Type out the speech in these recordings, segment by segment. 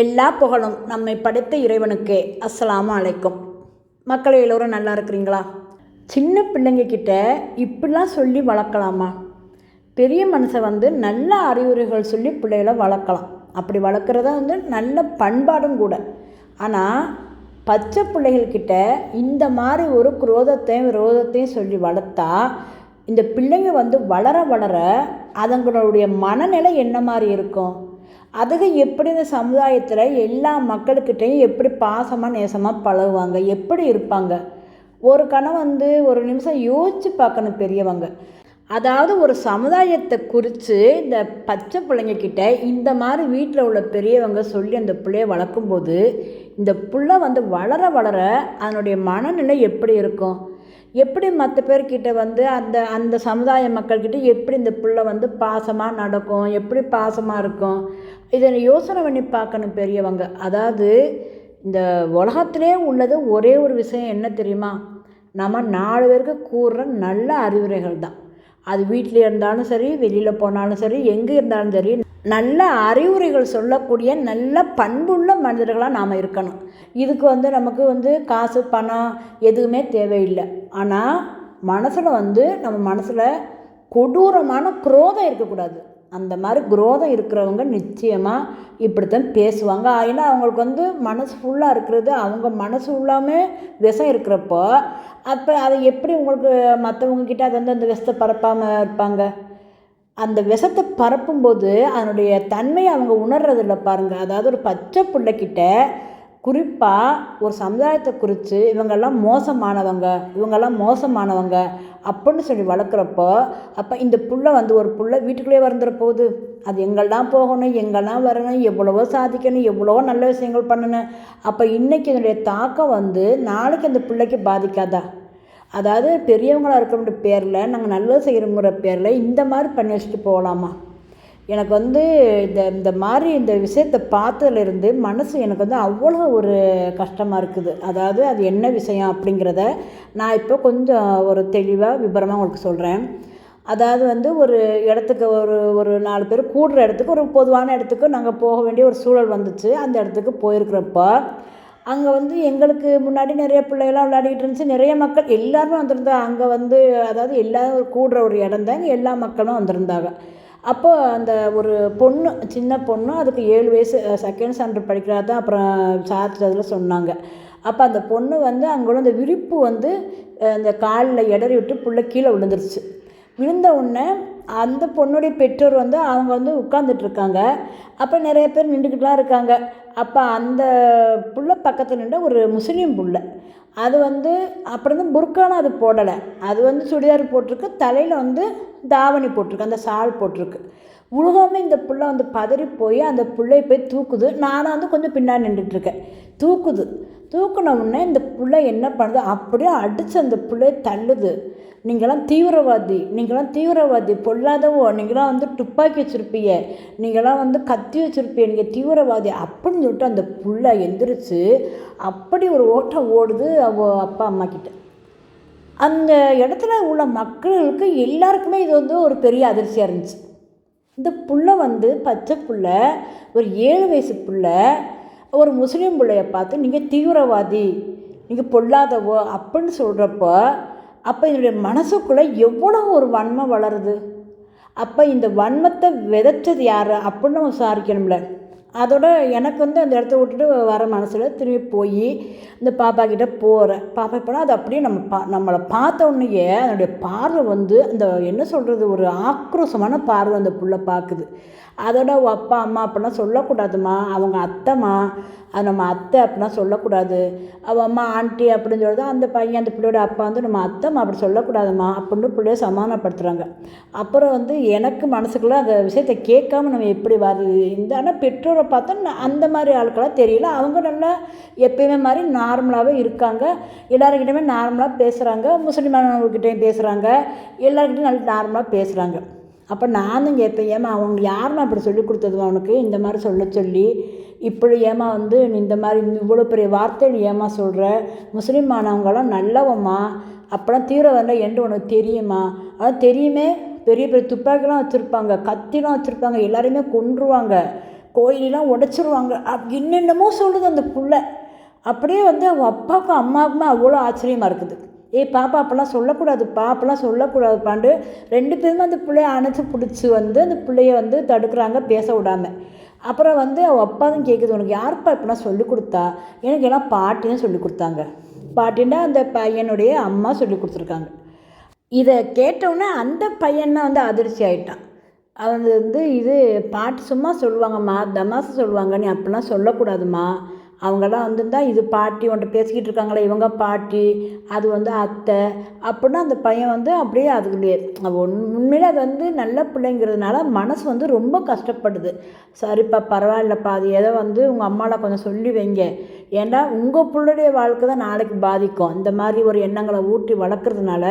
எல்லா புகழும் நம்மை படைத்த இறைவனுக்கே. அஸ்ஸலாமு அலைக்கும். மக்கள் எல்லோரும் நல்லா இருக்கிறீங்களா? சின்ன பிள்ளைங்கக்கிட்ட இப்படிலாம் சொல்லி வளர்க்கலாமா? பெரிய மனுஷன் வந்து நல்ல அறிவுரைகள் சொல்லி பிள்ளைகளை வளர்க்கலாம். அப்படி வளர்க்குறதா வந்து நல்ல பண்பாடும் கூட. ஆனால் பச்சை பிள்ளைகள்கிட்ட இந்த மாதிரி ஒரு குரோதத்தையும் விரோதத்தையும் சொல்லி வளர்த்தா இந்த பிள்ளைங்க வந்து வளர வளர அதுங்களுடைய மனநிலை என்ன மாதிரி இருக்கும்? அதுக எப்படி இந்த சமுதாயத்தில் எல்லா மக்களுக்கிட்டையும் எப்படி பாசமாக நேசமாக பழகுவாங்க? எப்படி இருப்பாங்க? ஒரு கணம் வந்து ஒரு நிமிஷம் யோசித்து பார்க்கணும் பெரியவங்க. அதாவது ஒரு சமுதாயத்தை குறித்து இந்த பச்சை பிள்ளைங்கக்கிட்ட இந்த மாதிரி வீட்டில் உள்ள பெரியவங்க சொல்லி அந்த பிள்ளைய வளர்க்கும்போது இந்த புள்ள வந்து வளர வளர அதனுடைய மனநிலை எப்படி இருக்கும்? எப்படி மற்ற பேர்கிட்ட வந்து அந்த அந்த சமுதாய மக்கள்கிட்ட எப்படி இந்த பிள்ளை வந்து பாசமாக நடக்கும் எப்படி பாசமாக இருக்கும் இதை யோசனை பண்ணி பார்க்கணும் பெரியவங்க. அதாவது இந்த உலகத்திலே உள்ளது ஒரே ஒரு விஷயம் என்ன தெரியுமா? நம்ம நாலு பேருக்கு கூறுற நல்ல அறிவுரைகள் தான். அது வீட்டில் இருந்தாலும் சரி வெளியில் போனாலும் சரி எங்கே இருந்தாலும் சரி நல்ல அறிவுரைகள் சொல்லக்கூடிய நல்ல பண்புள்ள மனிதர்களாக நாம் இருக்கணும். இதுக்கு வந்து நமக்கு வந்து காசு பணம் எதுவுமே தேவையில்லை. ஆனால் மனசில் வந்து நம்ம மனசில் கொடூரமான குரோதம் இருக்கக்கூடாது. அந்த மாதிரி குரோதம் இருக்கிறவங்க நிச்சயமாக இப்படித்தான் பேசுவாங்க. ஏன்னா அவங்களுக்கு வந்து மனசு ஃபுல்லாக இருக்கிறது அவங்க மனசு ஃபுல்லாமே விஷம் இருக்கிறப்போ அப்போ அதை எப்படி உங்களுக்கு மற்றவங்க கிட்டே அதை வந்து அந்த விஷத்தை பரப்பாமல் இருப்பாங்க? அந்த விஷத்தை பரப்பும்போது அதனுடைய தன்மையை அவங்க உணர்றதில்ல பாருங்கள் அதாவது ஒரு பச்சை பிள்ளைக்கிட்ட குறிப்பாக ஒரு சமுதாயத்தை குறித்து இவங்கெல்லாம் மோசமானவங்க இவங்கெல்லாம் மோசமானவங்க அப்படின்னு சொல்லி வளர்க்குறப்போ அப்போ இந்த புள்ள வந்து ஒரு புள்ள வீட்டுக்குள்ளேயே வந்துட போகுது. அது எங்கெல்லாம் போகணும் எங்கெல்லாம் வரணும் எவ்வளவோ சாதிக்கணும் எவ்வளவோ நல்ல விஷயங்கள் பண்ணணும். அப்போ இன்றைக்கி இதனுடைய தாக்கம் வந்து நாளைக்கு அந்த பிள்ளைக்கு பாதிக்காதா? அதாவது பெரியவங்களாக இருக்கிற பேரில் நாங்கள் நல்லது செய்கிறோங்கிற பேரில் இந்த மாதிரி பண்ணி வச்சுட்டு போகலாமா? எனக்கு வந்து இந்த இந்த மாதிரி இந்த விஷயத்தை பார்த்ததுலேருந்து மனசு எனக்கு வந்து அவ்வளோ ஒரு கஷ்டமாக இருக்குது. அதாவது அது என்ன விஷயம் அப்படிங்கிறத நான் இப்போ கொஞ்சம் ஒரு தெளிவாக விபரமாக உங்களுக்கு சொல்கிறேன் அதாவது வந்து ஒரு இடத்துக்கு ஒரு ஒரு நாலு பேர் கூடுற இடத்துக்கு ஒரு பொதுவான இடத்துக்கு நாங்கள் போக வேண்டிய ஒரு சூழல் வந்துச்சு. அந்த இடத்துக்கு போயிருக்கிறப்போ அங்கே வந்து எங்களுக்கு முன்னாடி நிறைய பிள்ளைகள்லாம் விளையாடிட்டு இருந்துச்சு. நிறைய மக்கள் எல்லாருமே வந்திருந்தாங்க அங்கே வந்து அதாவது எல்லோரும் கூடுற ஒரு இடம் தாங்க. எல்லா மக்களும் வந்திருந்தாங்க. அப்போ அந்த ஒரு பொண்ணு சின்ன பொண்ணு அதுக்கு ஏழு வயசு செகண்ட் ஸ்டாண்டர்ட் படிக்கிறா தான். அப்புறம் சாத்திரத்தில் சொன்னாங்க. அப்போ அந்த பொண்ணு வந்து அங்கே அந்த விரிப்பு வந்து அந்த காலில் இடறி விட்டு பிள்ளை கீழே விழுந்துருச்சு. விழுந்த உடனே அந்த பொண்ணுடைய பெற்றோர் வந்து அவங்க வந்து உட்காந்துட்ருக்காங்க அப்போ நிறைய பேர் நின்றுக்கிட்டுலாம் இருக்காங்க. அப்போ அந்த புள்ள பக்கத்தில் நின்ற ஒரு முஸ்லீம் புள்ள. அது வந்து அப்புறம் வந்து புர்கானும் அது போடலை. அது வந்து சுடிதார் போட்டிருக்கு. தலையில் வந்து தாவணி போட்டிருக்கு. அந்த சால் போட்டிருக்கு. உலகமே இந்த புள்ள வந்து பதறி போய் அந்த பிள்ளை போய் தூக்குது. நானும் வந்து கொஞ்சம் பின்னாடி நின்றுட்டுருக்கேன். தூக்குது. தூக்குன உடனே இந்த பிள்ளை என்ன பண்ணுது? அப்படியே அடித்து அந்த பிள்ளைய தள்ளுது. நீங்களாம் தீவிரவாதி. நீங்களாம் தீவிரவாதி. பொல்லாதவோ. நீங்களாம் வந்து துப்பாக்கி வச்சுருப்பீங்க நீங்களாம் வந்து கத்தி வச்சுருப்பீங்க நீங்கள் தீவிரவாதி அப்படின்னு சொல்லிட்டு அந்த புள்ள எந்திரிச்சு அப்படி ஒரு ஓட்டம் ஓடுது அவ அப்பா அம்மா கிட்ட. அந்த இடத்துல உள்ள மக்களுக்கு எல்லாருக்குமே இது வந்து ஒரு பெரிய அதிர்ச்சியாக இருந்துச்சு. இந்த புள்ள வந்து பச்சை புள்ள ஒரு ஏழு வயசு புள்ள ஒரு முஸ்லீம் பிள்ளைய பார்த்து நீங்கள் தீவிரவாதி நீங்கள் பொல்லாதவோ? அப்படின்னு சொல்கிறப்போ அப்போ இதனுடைய மனசுக்குள்ளே எவ்வளோ ஒரு வன்மை வளருது? அப்போ இந்த வன்மத்தை விதைச்சது யார் அப்படின்னு நம்ம விசாரிக்கணும்ல. அதோட எனக்கு வந்து அந்த இடத்த விட்டுட்டு வர மனசில் திரும்பி போய் இந்த பாப்பா கிட்டே போகிறேன் பாப்பா போனால் அது அப்படியே நம்ம பா நம்மளை பார்த்த உடனேயே அதனுடைய பார்வை வந்து அந்த என்ன சொல்கிறது ஒரு ஆக்ரோஷமான பார்வை அந்த புள்ள பார்க்குது. அதோட அப்பா அம்மா அப்படிலாம் சொல்லக்கூடாதுமா அவங்க அத்தைம்மா. அது நம்ம அத்தை அப்படின்னா சொல்லக்கூடாது. அவள் அம்மா ஆண்டி அப்படின்னு சொல்லுறது அந்த பையன் அந்த பிள்ளையோட அப்பா வந்து நம்ம அத்தைம்மா அப்படி சொல்லக்கூடாதுமா அப்படின்னு பிள்ளைய சமாதானப்படுத்துகிறாங்க அப்புறம் வந்து எனக்கு மனசுக்குள்ளே அந்த விஷயத்தை கேட்காம நம்ம எப்படி வருது இந்த ஆனால் பெற்றோர் பார்த்தா அந்த மாதிரி ஆட்களாக தெரியல. அவங்க நல்லா எப்பயுமே மாதிரி நார்மலாகவே இருக்காங்க. எல்லாருக்கிட்டையுமே நார்மலாக பேசுகிறாங்க முஸ்லீமானவங்கக்கிட்டையும் பேசுகிறாங்க எல்லாருக்கிட்டையும் நல்லா நார்மலாக பேசுகிறாங்க அப்போ நானும் கேட்பேன் ஏமா அவங்க யாருமா அப்படி சொல்லி கொடுத்தது அவனுக்கு இந்த மாதிரி சொல்ல சொல்லி இப்படி ஏமா வந்து நீ இந்த மாதிரி இவ்வளோ பெரிய வார்த்தைகள் ஏமா சொல்கிற முஸ்லீம் ஆனவங்களாம் நல்லவம்மா. அப்போலாம் தீவிரவாதினா என்று உனக்கு தெரியுமா? அதான் தெரியுமே. பெரிய பெரிய துப்பாக்கிலாம் வச்சுருப்பாங்க கத்திலாம் வச்சுருப்பாங்க எல்லாரையுமே கொன்றுவாங்க. கோயிலெலாம் உடச்சிருவாங்க. அப் என்னென்னமோ சொல்லுது அந்த புள்ள. அப்படியே வந்து அவங்க அப்பாவுக்கும் அம்மாவுக்குமே அவ்வளோ ஆச்சரியமாக இருக்குது. ஏய் பாப்பா அப்போல்லாம் பாப்பெல்லாம் சொல்லக்கூடாது சொல்லக்கூடாதுப்பாண்டு ரெண்டு பேருமே அந்த பிள்ளைய அணைச்சி பிடிச்சி வந்து அந்த பிள்ளைய வந்து தடுக்கிறாங்க பேச விடாம. அப்புறம் வந்து அவள் அப்பா தான் கேட்குது உனக்கு யாருப்பா இப்பெல்லாம் சொல்லி கொடுத்தா? எனக்கு எல்லாம் பாட்டியும் சொல்லி கொடுத்தாங்க. பாட்டின்னா அந்த பையனுடைய அம்மா சொல்லி கொடுத்துருக்காங்க. இதை கேட்டவுடனே அந்த பையனை வந்து அதிர்ச்சி ஆயிட்டான். அது வந்து இது பாட்டு சும்மா சொல்லுவாங்கம்மா தமாசு சொல்லுவாங்க நீ அப்படிலாம் சொல்லக்கூடாதும்மா. அவங்கெல்லாம் வந்திருந்தா இது பாட்டி உன்கிட்ட பேசிக்கிட்டு இருக்காங்களே இவங்க பாட்டி அது வந்து அத்தை அப்படின்னா அந்த பையன் வந்து அப்படியே அதுக்குள்ளேயே உண்மையிலே அது வந்து நல்ல பிள்ளைங்கிறதுனால மனசு வந்து ரொம்ப கஷ்டப்படுது. சரிப்பா பரவாயில்லப்பா அது ஏதோ வந்து உங்கள் அம்மாவில் கொஞ்சம் சொல்லி வைங்க. ஏன்னா உங்கள் பிள்ளைடைய வாழ்க்கை தான் நாளைக்கு பாதிக்கும். இந்த மாதிரி ஒரு எண்ணங்களை ஊட்டி வளர்க்குறதுனால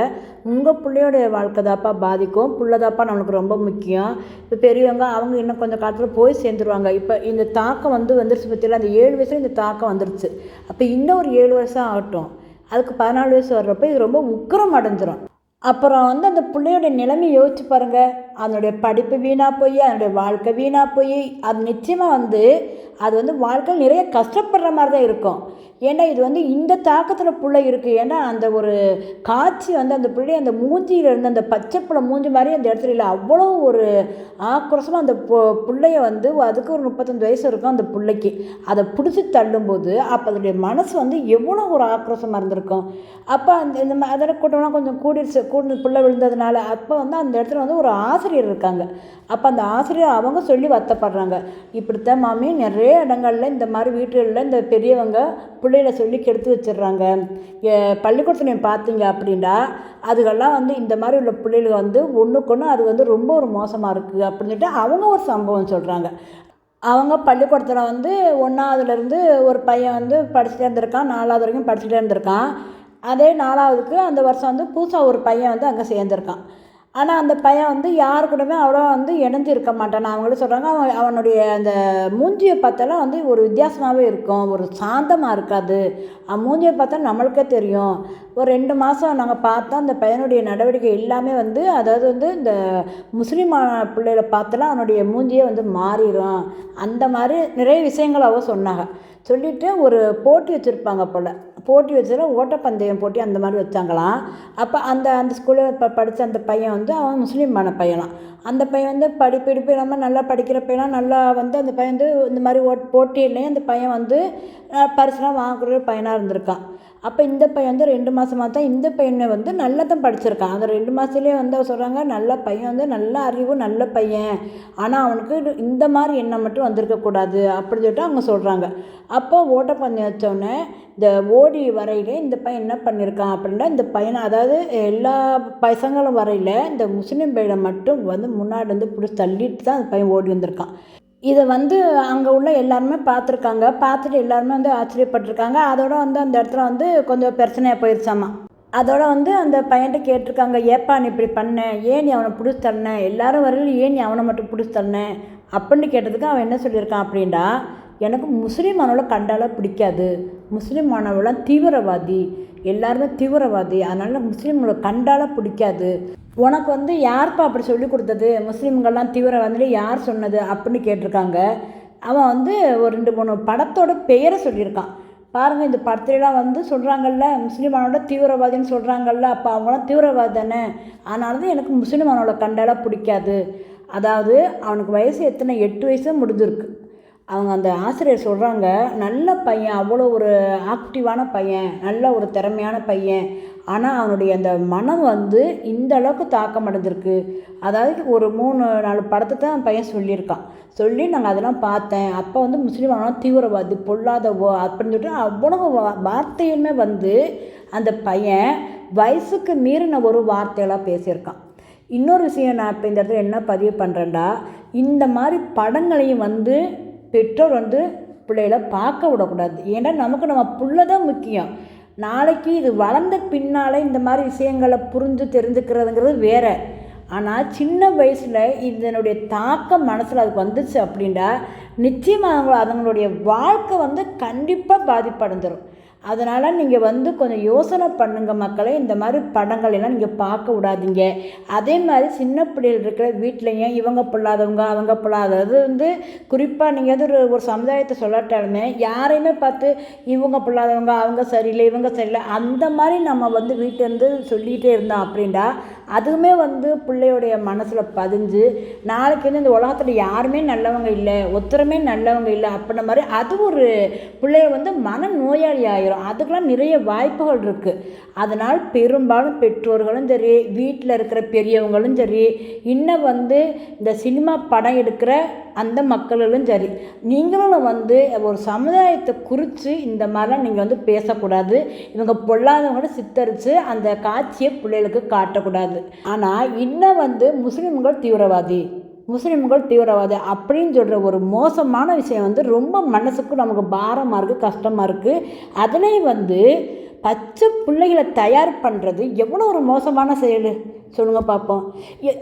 உங்கள் பிள்ளையோடைய வாழ்க்கை தாப்பா பாதிக்கும். பிள்ளைதாப்பா நம்மளுக்கு ரொம்ப முக்கியம். இப்போ பெரியவங்க அவங்க இன்னும் கொஞ்சம் காலத்தில் போய் சேர்ந்துருவாங்க. இப்போ இந்த தாக்கம் வந்து வந்துருச்சு பற்றியில் அந்த ஏழு வயசில் இந்த தாக்கம் வந்துருச்சு. அப்போ இன்னும் ஒரு ஏழு வருஷம் ஆகட்டும். அதுக்கு பதினாலு வயசு வர்றப்போ இது ரொம்ப உக்கிரம் அடைஞ்சிரும். அப்புறம் வந்து அந்த பிள்ளையோட நிலைமை யோசிச்சு பாருங்கள் அதனுடைய படிப்பு வீணாக போய் அதனுடைய வாழ்க்கை வீணாக போய் அது நிச்சயமாக வந்து அது வந்து வாழ்க்கையில் நிறைய கஷ்டப்படுற மாதிரி தான் இருக்கும். ஏன்னா இது வந்து இந்த தாக்கத்தில் பிள்ளை இருக்குது ஏன்னா அந்த ஒரு காட்சி வந்து அந்த பிள்ளை அந்த மூஞ்சியில் இருந்து அந்த பச்சை மூஞ்சி மாதிரி அந்த இடத்துல இல்லை. அவ்வளோ ஒரு ஆக்ரோஷமாக அந்த பிள்ளைய வந்து அதுக்கு ஒரு முப்பத்தஞ்சு வயசு இருக்கும் அந்த பிள்ளைக்கு. அதை பிடிச்சி தள்ளும்போது அப்போ அதனுடைய மனசு வந்து எவ்வளோ ஒரு ஆக்ரோஷமாக இருந்திருக்கும். அப்போ அந்த இந்த மா- அதோட கூட்டம்லாம் கொஞ்சம் கூடிருச்சு. கூடி பிள்ளை விழுந்ததுனால அப்போ வந்து அந்த இடத்துல வந்து ஒரு ஆசை ஆசிரியர் இருக்காங்க. அப்போ அந்த ஆசிரியர் அவங்க சொல்லி வருத்தப்படுறாங்க. இப்படித்தான் மாமி நிறைய இடங்களில் இந்த மாதிரி வீட்டுகளில் இந்த பெரியவங்க பிள்ளைகளை சொல்லி கெடுத்து வச்சிடுறாங்க. எ- பள்ளிக்கூடத்தில் நீங்க பார்த்தீங்க அப்படின்னா அதுகெல்லாம் வந்து இந்த மாதிரி உள்ள பிள்ளைகள் வந்து ஒன்றுக்கொன்று அது வந்து ரொம்ப ஒரு மோசமாக இருக்குது அப்படின்னு சொல்லிட்டு அவங்க ஒரு சம்பவம் சொல்கிறாங்க அவங்க பள்ளிக்கூடத்தில் வந்து ஒன்றாவதுலேருந்து ஒரு பையன் வந்து படிச்சுட்டே இருந்திருக்கான் நாலாவது வரைக்கும் படிச்சுட்டே இருந்திருக்கான். அதே நாலாவதுக்கு அந்த வருஷம் வந்து புதுசாக ஒரு பையன் வந்து அங்கே சேர்ந்துருக்கான். ஆனால் அந்த பையன் வந்து யாரு கூடமே அவ்வளோ வந்து இணைஞ்சு இருக்க மாட்டான். அவங்களே சொல்கிறாங்க அவன் அவனுடைய அந்த மூஞ்சியை பார்த்தாலும் வந்து ஒரு வித்தியாசமாகவே இருக்கும். ஒரு சாந்தமாக இருக்காது. அவன் மூஞ்சியை பார்த்தா நம்மளுக்கே தெரியும். ஒரு ரெண்டு மாதம் நாங்கள் பார்த்தோம் அந்த பையனுடைய நடவடிக்கை எல்லாமே வந்து அதாவது வந்து இந்த முஸ்லீமான பிள்ளைகளை பார்த்தாலும் அவனுடைய மூஞ்சியே வந்து மாறிடும். அந்த மாதிரி நிறைய விஷயங்கள் அவ சொன்னாங்க. சொல்லிவிட்டு ஒரு போட்டி வச்சுருப்பாங்க போல். போட்டி வச்சதில் ஓட்டப்பந்தயம் போட்டி அந்த மாதிரி வச்சாங்களாம். அப்போ அந்த அந்த ஸ்கூலில் இப்போ படித்த அந்த பையன் வந்து அவன் முஸ்லீமான பையனாம். அந்த பையன் வந்து படிப்பு இல்லாமல் நல்லா படிக்கிற பையனாம். நல்லா வந்து அந்த பையன் வந்து இந்த மாதிரி ஓட் போட்டியிலையும் அந்த பையன் வந்து பரிசுலாம் வாங்கக்கூடிய பையனாக இருந்திருக்கான். அப்போ இந்த பையன் வந்து ரெண்டு மாதமாக தான் இந்த பையனை வந்து நல்லா தான் படிச்சிருக்கான். அந்த ரெண்டு மாதத்துலேயே வந்து சொல்கிறாங்க நல்ல பையன் வந்து நல்ல அறிவு நல்ல பையன். ஆனால் அவனுக்கு இந்த மாதிரி எண்ணம் மட்டும் வந்திருக்கக்கூடாது அப்படின்னு சொல்லிட்டு அவங்க சொல்கிறாங்க அப்போ ஓட்டப்பந்தயம் வச்சோடனே இந்த ஓடி வரையில இந்த பையன் என்ன பண்ணியிருக்கான் அப்படின்னா இந்த பையனை அதாவது எல்லா பசங்களும் வரையில இந்த முஸ்லீம் பையனை மட்டும் வந்து முன்னாடி வந்து பிடிச்சி தள்ளிட்டு தான் அந்த பையன் ஓடி வந்திருக்கான். இதை வந்து அங்கே உள்ள எல்லாருமே பார்த்துருக்காங்க. பார்த்துட்டு எல்லாருமே வந்து ஆச்சரியப்பட்டிருக்காங்க. அதோட வந்து அந்த இடத்துல வந்து கொஞ்சம் பிரச்சனையாக போயிருச்சாமா? அதோட வந்து அந்த பையன்கிட்ட கேட்டிருக்காங்க ஏப்பா நீ இப்படி பண்ண? ஏன் நீ அவனை பிடிச்சி தள்ளன? எல்லாரும் வரையிலும் ஏன் நீ அவனை மட்டும் பிடிச்சி தள்ளன? அப்படின்னு கேட்டதுக்கு அவன் என்ன சொல்லியிருக்கான் அப்படின்டா எனக்கு முஸ்லீம் மாணவளை கண்டால பிடிக்காது. முஸ்லீம் மாணவெல்லாம் தீவிரவாதி. எல்லாருமே தீவிரவாதி. அதனால் முஸ்லீம்களை கண்டால பிடிக்காது. உனக்கு வந்து யார்ப்பா அப்படி சொல்லி கொடுத்தது? முஸ்லீம்கள்லாம் தீவிரவாதின்னு யார் சொன்னது? அப்படின்னு கேட்டிருக்காங்க. அவன் வந்து ஒரு ரெண்டு மூணு படத்தோட பெயரை சொல்லியிருக்கான். பாருங்கள் இந்த படத்துலலாம் வந்து சொல்கிறாங்கல்ல முஸ்லீமானோட தீவிரவாதின்னு சொல்கிறாங்கல்ல அப்போ அவங்களாம் தீவிரவாதி தானே? அதனால தான் எனக்கு முஸ்லீமானோட கண்டால பிடிக்காது. அதாவது அவனுக்கு வயசு எத்தனை? எட்டு வயசு முடிஞ்சிருக்கு. அவங்க அந்த ஆசிரியர் சொல்கிறாங்க நல்ல பையன் அவ்வளோ ஒரு ஆக்டிவான பையன் நல்ல ஒரு திறமையான பையன். ஆனால் அவனுடைய அந்த மனம் வந்து இந்த அளவுக்கு தாக்கம் அடைஞ்சிருக்கு அதாவது ஒரு மூணு நாலு படத்தை தான் பையன் சொல்லியிருக்கான். சொல்லி நாங்கள் அதெல்லாம் பார்த்தேன். அப்போ வந்து முஸ்லீம் ஆனால் தீவிரவாதி பொல்லாதவோ அப்படின்னு சொல்லிட்டு அவ்வளோ வார்த்தையுமே வந்து அந்த பையன் வயசுக்கு மீறின ஒரு வார்த்தையெல்லாம் பேசியிருக்கான். இன்னொரு விஷயம் நான் இப்போ இந்த இடத்துல என்ன பதிவு பண்ணுறேன்டா இந்த மாதிரி படங்களையும் வந்து பெற்றோர் வந்து பிள்ளைகளை பார்க்க விடக்கூடாது. ஏன்னா நமக்கு நம்ம புள்ள தான் முக்கியம். நாளைக்கு இது வளர்ந்த பின்னால் இந்த மாதிரி விஷயங்களை புரிஞ்சு தெரிஞ்சுக்கிறதுங்கிறது வேற. ஆனால் சின்ன வயசில் இதனுடைய தாக்கம் மனசில் அதுக்கு வந்துச்சு அப்படின்னா நிச்சயமாக அவங்க அதுங்களுடைய வாழ்க்கை வந்து கண்டிப்பாக பாதிப்படைஞ்சிரும். அதனால் நீங்கள் வந்து கொஞ்சம் யோசனை பண்ணுங்கள் மக்களை. இந்த மாதிரி படங்கள் எல்லாம் நீங்கள் பார்க்க விடாதீங்க. அதே மாதிரி சின்ன பிள்ளைகள் இருக்கிற வீட்லேயும் இவங்க பிள்ளாதவங்க அவங்க பிள்ளாத அது வந்து குறிப்பாக நீங்கள் எது ஒரு ஒரு சமுதாயத்தை சொல்லட்டாலுமே யாரையுமே பார்த்து இவங்க பிள்ளாதவங்க அவங்க சரியில்லை இவங்க சரியில்லை அந்த மாதிரி நம்ம வந்து வீட்டிலேருந்து சொல்லிகிட்டே இருந்தோம் அப்படின்டா அதுவுமே வந்து பிள்ளையுடைய மனசில் பதிஞ்சு நாளைக்கு வந்து இந்த உலகத்தில் யாருமே நல்லவங்க இல்லை ஒத்துறமே நல்லவங்க இல்லை அப்படின்ன மாதிரி அது ஒரு பிள்ளைய வந்து மன நோயாளி ஆயிரும். அதுக்கெல்லாம் நிறைய வாய்ப்புகள் இருக்குது அதனால் பெரும்பாலும் பெற்றோர்களும் சரி வீட்டில் இருக்கிற பெரியவங்களும் சரி இன்னும் வந்து இந்த சினிமா படம் எடுக்கிற அந்த மக்களும் சரி. நீங்களும் வந்து ஒரு சமுதாயத்தை குறித்து இந்த மாதிரிலாம் நீங்கள் வந்து பேசக்கூடாது. இவங்க பொல்லாதவங்களை சித்தரித்து அந்த காட்சியை பிள்ளைகளுக்கு காட்டக்கூடாது. ஆனால் இன்னும் வந்து முஸ்லீம்கள் தீவிரவாதி முஸ்லீம்கள் தீவிரவாதி அப்படின்னு சொல்கிற ஒரு மோசமான விஷயம் வந்து ரொம்ப மனசுக்கு நமக்கு பாரமாக இருக்குது கஷ்டமாக இருக்குது அதுலேயும் வந்து பச்சை பிள்ளைகளை தயார் பண்ணுறது எவ்வளோ ஒரு மோசமான செயல்? சொல்லுங்கள் பார்ப்போம்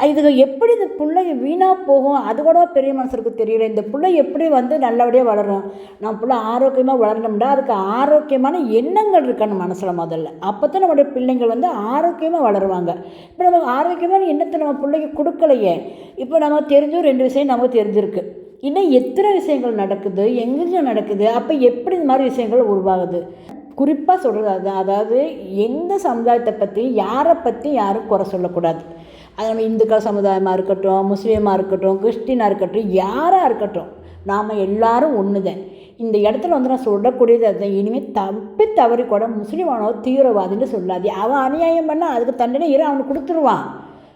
இது எப்படி இந்த பிள்ளைங்க வீணாக போகும்? அது கூட பெரிய மனசுக்கு தெரியல. இந்த பிள்ளை எப்படி வந்து நல்லபடியாக வளரும்? நம்ம பிள்ளை ஆரோக்கியமாக வளரணும்னா அதுக்கு ஆரோக்கியமான எண்ணங்கள் இருக்கணும் மனசில் முதல்ல. அப்போ தான் நம்மளுடைய பிள்ளைங்கள் வந்து ஆரோக்கியமாக வளருவாங்க. இப்போ நம்ம ஆரோக்கியமான எண்ணத்தை நம்ம பிள்ளைக்கு கொடுக்கலையே. இப்போ நம்ம தெரிஞ்சும் ரெண்டு விஷயம் நமக்கு தெரிஞ்சிருக்கு. இன்னும் எத்தனை விஷயங்கள் நடக்குது? எங்கெங்கே நடக்குது? அப்போ எப்படி இந்த மாதிரி விஷயங்கள் உருவாகுது? குறிப்பாக சொல்கிறது அதாவது எந்த சமுதாயத்தை பற்றி யாரை பற்றி யாரும் குறை சொல்லக்கூடாது. அது நம்ம இந்துக்கள் சமுதாயமாக இருக்கட்டும் முஸ்லீமாக இருக்கட்டும் கிறிஸ்டினாக இருக்கட்டும் யாராக இருக்கட்டும் நாம் எல்லாரும் ஒன்று தான் இந்த இடத்துல வந்து நான் சொல்லக்கூடியது அதுதான். இனிமேல் தப்பி தவறி கூட முஸ்லீமானோ தீவிரவாதின்னு சொல்லாதே. அவன் அநியாயம் பண்ணால் அதுக்கு தண்டனை இரு அவனுக்கு கொடுத்துருவான்.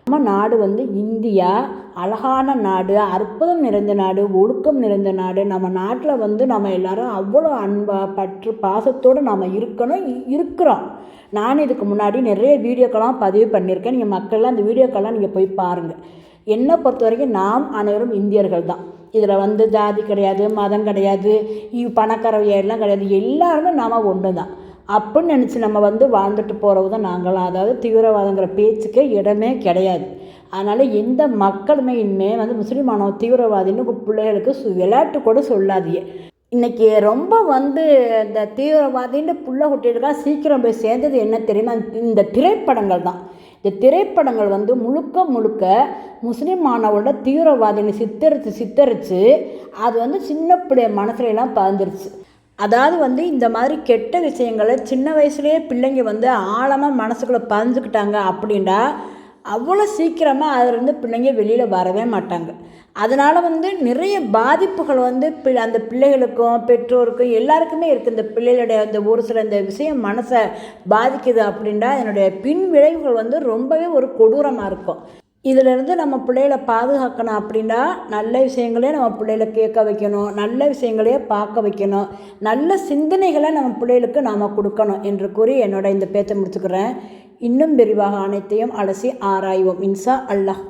நம்ம நாடு வந்து இந்தியா. அழகான நாடு அற்புதம் நிறைந்த நாடு ஒழுக்கம் நிறைந்த நாடு. நம்ம நாட்டில் வந்து நம்ம எல்லாரும் அவ்வளோ அன்பா பற்று பாசத்தோடு நாம் இருக்கணும் இ- இருக்கிறோம். நான் இதுக்கு முன்னாடி நிறைய வீடியோக்கெல்லாம் பதிவு பண்ணியிருக்கேன். நீங்கள் மக்கள்லாம் அந்த வீடியோக்கெல்லாம் நீங்கள் போய் பாருங்கள் என்னை பொறுத்த வரைக்கும் நாம் அனைவரும் இந்தியர்கள் தான். இதில் வந்து ஜாதி கிடையாது மதம் கிடையாது இ- கிடையாது. எல்லாருமே நாம் ஒன்று தான். அப்படின்னு நினச்சி நம்ம வந்து வாழ்ந்துட்டு போகிறவங்க தான் நாங்களாம். அதாவது தீவிரவாதங்கிற பேச்சுக்கே இடமே கிடையாது. அதனால் எந்த மக்களுமே இனிமே வந்து முஸ்லீமான தீவிரவாதின்னு பிள்ளைகளுக்கு சு- விளையாட்டு கூட சொல்லாதியே இன்றைக்கி ரொம்ப வந்து இந்த தீவிரவாதின்னு புள்ள குட்டிகளுக்காக சீக்கிரம் போய் சேர்ந்தது என்ன தெரியுமா? இந்த திரைப்படங்கள் தான். இந்த திரைப்படங்கள் வந்து முழுக்க முழுக்க முஸ்லீம் மாணவர்களோட தீவிரவாதின்னு சித்தரித்து சித்தரித்து அது வந்து சின்ன பிள்ளைய மனசுல எல்லாம் பதிஞ்சிருச்சு அதாவது வந்து இந்த மாதிரி கெட்ட விஷயங்களை சின்ன வயசுலேயே பிள்ளைங்க வந்து ஆழமாக மனசுக்குள்ளே பதிஞ்சுக்கிட்டாங்க அப்படின்னா அவ்வளோ சீக்கிரமாக அதிலிருந்து பிள்ளைங்க வெளியில் வரவே மாட்டாங்க. அதனால் வந்து நிறைய பாதிப்புகள் வந்து பி அந்த பிள்ளைகளுக்கும் பெற்றோருக்கும் எல்லாருக்குமே இருக்குது இந்த பிள்ளைகளுடைய அந்த ஒரு சில இந்த விஷயம் மனசை பாதிக்குது அப்படின்னா என்னுடைய பின் விளைவுகள் வந்து ரொம்பவே ஒரு கொடூரமாக இருக்கும். இதிலிருந்து நம்ம பிள்ளைகளை பாதுகாக்கணும் அப்படின்னா நல்ல விஷயங்களே நம்ம பிள்ளைகளை கேட்க வைக்கணும் நல்ல விஷயங்களையே பார்க்க வைக்கணும் நல்ல சிந்தனைகளை நம்ம பிள்ளைகளுக்கு நாம் கொடுக்கணும் என்று கூறி என்னோட இந்த பேச்சை முடிச்சுக்கிறேன். இன்னும் விரிவாக அனைத்தையும் அலசி ஆராய்வோம். இன்சா அல்லாஹ்.